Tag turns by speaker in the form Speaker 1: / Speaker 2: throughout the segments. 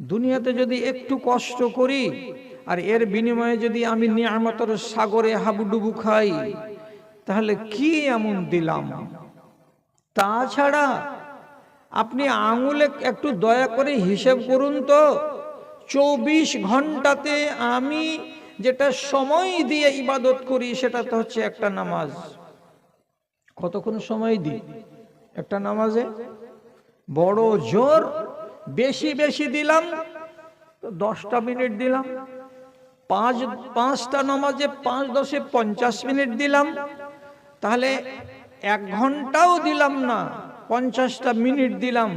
Speaker 1: দুনিয়াতে যদি একটু কষ্ট করি, আর এর বিনিময়ে যদি আমি নিয়ামতের সাগরে হাবুডুবু খাই, তাহলে কি এমন দিলাম? তাছাড়া আপনি আঙুলে একটু দয়া করে হিসেব করুন তো, চব্বিশ ঘন্টাতে আমি যেটা সময় দিয়ে ইবাদত করি, সেটা তো হচ্ছে একটা নামাজ। কতক্ষণ সময় দিই? একটা নামাজে? বড় জোর। বেশি বেশি দিলাম, তো দশটা মিনিট দিলাম। পাঁচ, পাঁচটা নামাজে পাঁচ দশে পঞ্চাশ মিনিট দিলাম। তাহলে এক ঘন্টাও দিলাম না, পঞ্চাশটা মিনিট দিলাম।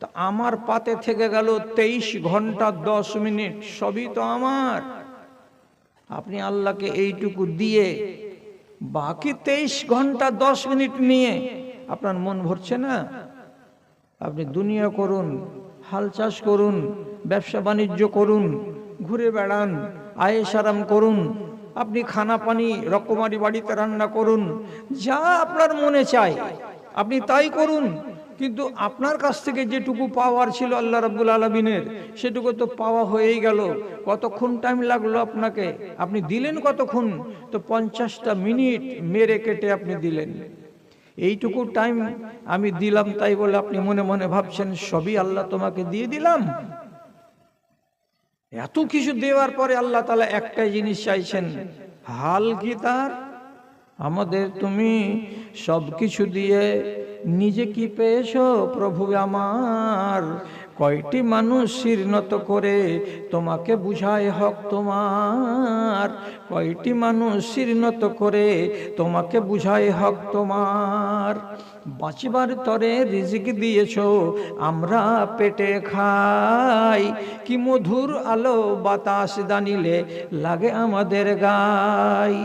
Speaker 1: তো আমার পাতে থেকে গেল তেইশ ঘণ্টা দশ মিনিট, সবই তো আমার। আপনি আল্লাহকে এইটুকু দিয়ে বাকি তেইশ ঘণ্টা দশ মিনিট নিয়ে আপনার মন ভরছে না? আপনি দুনিয়া করুন হাল চাষ করুন, ব্যবসা বাণিজ্য করুন, ঘুরে বেড়ান আয়েস আরাম করুন, আপনি খানা পানি রকমারি বাড়িতে রান্না করুন, যা আপনার মনে চায়, আপনি তাই করুন। কিন্তু আপনার কাছ থেকে যেটুকু পাওয়ার ছিল আল্লাহ রাব্বুল আলমিনের, সেটুকু তো পাওয়া হয়েই গেল। কতক্ষণ টাইম লাগল আপনাকে? আপনি দিলেন কতক্ষণ? তো পঞ্চাশটা মিনিট মেরে কেটে আপনি দিলেন। এইটুকু টাইম আমি দিলাম তাই বলে আপনি মনে মনে ভাবছেন, সবই আল্লাহ তোমাকে দিয়ে দিলাম। এত কিছু দেওয়ার পরে আল্লাহ তালা একটাই জিনিস চাইছেন, হাল কি তার? আমাদের তুমি সব কিছু দিয়ে নিজে কি পেয়েছ প্রভু আমার? কয়টি মানুষ শীর্ণত করে? তোমাকে বুঝায় হক তোমার। কয়টি মানুষ শীর্ণত করে? তোমাকে বুঝায় হক তোমার। বাঁচিবার তরে রিজিক দিয়েছ, আমরা পেটে খাই। কি মধুর আলো বাতাস দানিলে লাগে আমাদের গাই।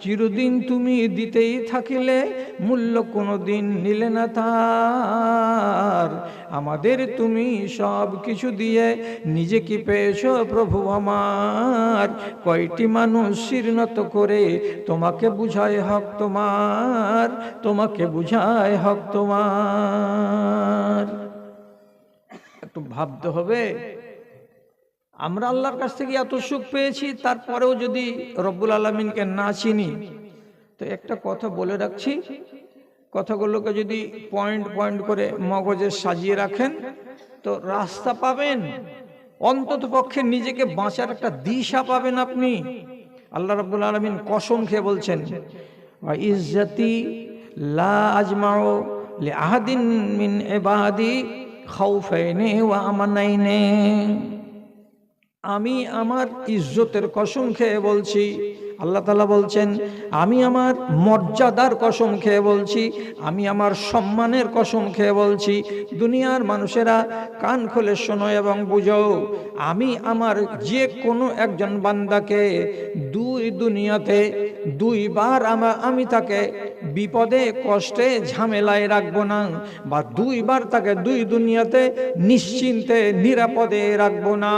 Speaker 1: চিরদিন তুমি দিতেই থাকিলে, মূল্য কোনো দিন নিলে না তার। আমাদের তুমি সব কিছু দিয়ে নিজে কি পেয়েছ, প্রভু আমার? কয়টি মানুষ শিরনত করে তোমাকে বুঝায় হক তোমার? তোমাকে বুঝায় হক তোমার। একটু ভাবতে হবে, আমরা আল্লাহর কাছ থেকে এত সুখ পেয়েছি, তারপরেও যদি রব্বুল আলমিনকে না চিনি, তো একটা কথা বলে রাখছি, কথাগুলোকে যদি পয়েন্ট পয়েন্ট করে মগজে সাজিয়ে রাখেন, তো রাস্তা পাবেন, অন্তত পক্ষে নিজেকে বাঁচার একটা দিশা পাবেন আপনি। আল্লাহ রাব্বুল আলমিন কসম খেয়ে বলছেন ইজ্জতি লা লি আহাদিন মিন ইবাদি খাউফাইনে ওয়া আমানাইনে। আমি আমার ইজ্জতের কসম খেয়ে বলছি, আল্লাহ তালা বলছেন, আমি আমার মর্যাদার কসম খেয়ে বলছি, আমি আমার সম্মানের কসম খেয়ে বলছি, দুনিয়ার মানুষেরা কান খুলে শোনো এবং বুঝো, আমি আমার যে কোনো একজন বান্দাকে দুই দুনিয়াতে দুইবার আমা তাকে বিপদে, কষ্টে, ঝামেলায় রাখব না বা দুইবার তাকে দুই দুনিয়াতে নিশ্চিন্তে, নিরাপদে রাখব না।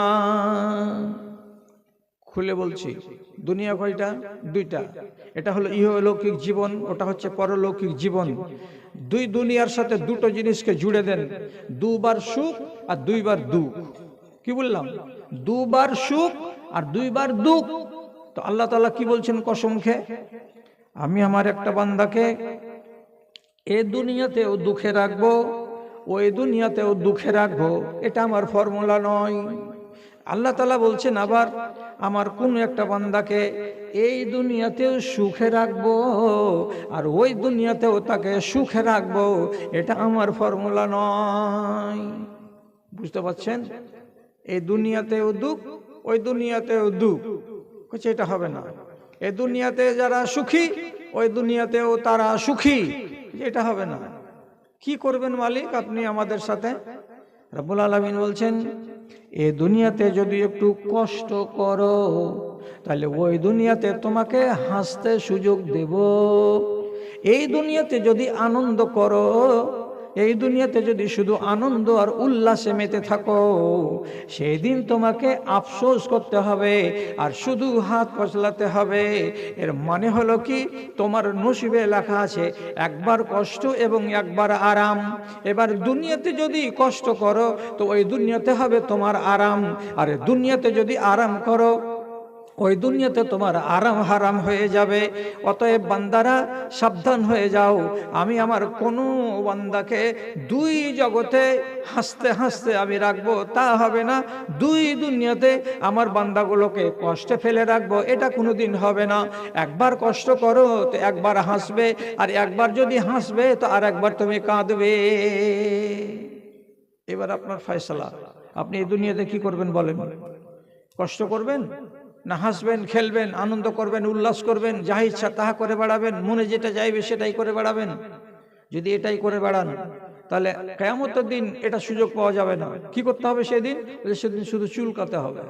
Speaker 1: খুলে বলছি, দুনিয়া কয়টা? দুইটা। এটা হলো ইহলৌকিক জীবন, ওটা হচ্ছে পরলৌকিক জীবন। দুই দুনিয়ার সাথে দুটো জিনিসকে জুড়ে দেন, দুবার সুখ আর দুইবার দুঃখ। কি বললাম? দুবার সুখ আর দুইবার দুঃখ। তো আল্লাহ তালা কি বলছেন কসম আমি আমার একটা বান্দাকে এ দুনিয়াতেও দুঃখে রাখব, ওই দুনিয়াতেও দুঃখে রাখব, এটা আমার ফর্মুলা নয়। আল্লাহ তালা বলছেন আবার, আমার কোন একটা বান্দাকে এই দুনিয়াতেও সুখে রাখব আর ওই দুনিয়াতেও তাকে সুখে রাখব, এটা আমার ফর্মুলা নয়। বুঝতে পারছেন? এই দুনিয়াতেও দুঃখ, ওই দুনিয়াতেও দুঃখ। বলছে এটা হবে না। এ দুনিয়াতে যারা সুখী, ওই দুনিয়াতেও তারা সুখী। এটা হবে না। কি করবেন মালিক আপনি আমাদের সাথে? রব্বুল আলমিন বলছেন, এ দুনিয়াতে যদি একটু কষ্ট করো, তাহলে ওই দুনিয়াতে তোমাকে হাসতে সুযোগ দেব। এই দুনিয়াতে যদি আনন্দ করো এই দুনিয়াতে যদি শুধু আনন্দ আর উল্লাসে মেতে থাকো সেই দিন তোমাকে আফসোস করতে হবে আর শুধু হাত পচলাতে হবে। এর মানে হলো কি? তোমার নসিবে লেখা আছে, একবার কষ্ট এবং একবার আরাম। এবার দুনিয়াতে যদি কষ্ট করো, তো ওই দুনিয়াতে হবে তোমার আরাম। আর দুনিয়াতে যদি আরাম করো ওই দুনিয়াতে তোমার আরাম হারাম হয়ে যাবে। অতএব বান্দারা, সাবধান হয়ে যাও। আমি আমার কোনো বান্দাকে দুই জগতে হাসতে হাসতে আমি রাখব, তা হবে না। দুই দুনিয়াতে আমার বান্দাগুলোকে কষ্টে ফেলে রাখব, এটা কোনো দিন হবে না। একবার কষ্ট করো, তো একবার হাসবে। আর একবার যদি হাসবে, তো আর একবার তুমি কাঁদবে। এবার আপনার ফয়সলা, আপনি এই দুনিয়াতে কি করবেন বলেন? কষ্ট করবেন? না হাসবেন, খেলবেন, আনন্দ করবেন, উল্লাস করবেন, যা ইচ্ছা তাহা করে বেড়াবেন, মনে যেটা চাইবে সেটাই করে বেড়াবেন। যদি এটাই করে বেড়ান, তাহলে কেয়ামতের দিন এটা সুযোগ পাওয়া যাবে না। কি করতে হবে সেদিন? সেদিন শুধু চুলকাতে হবে।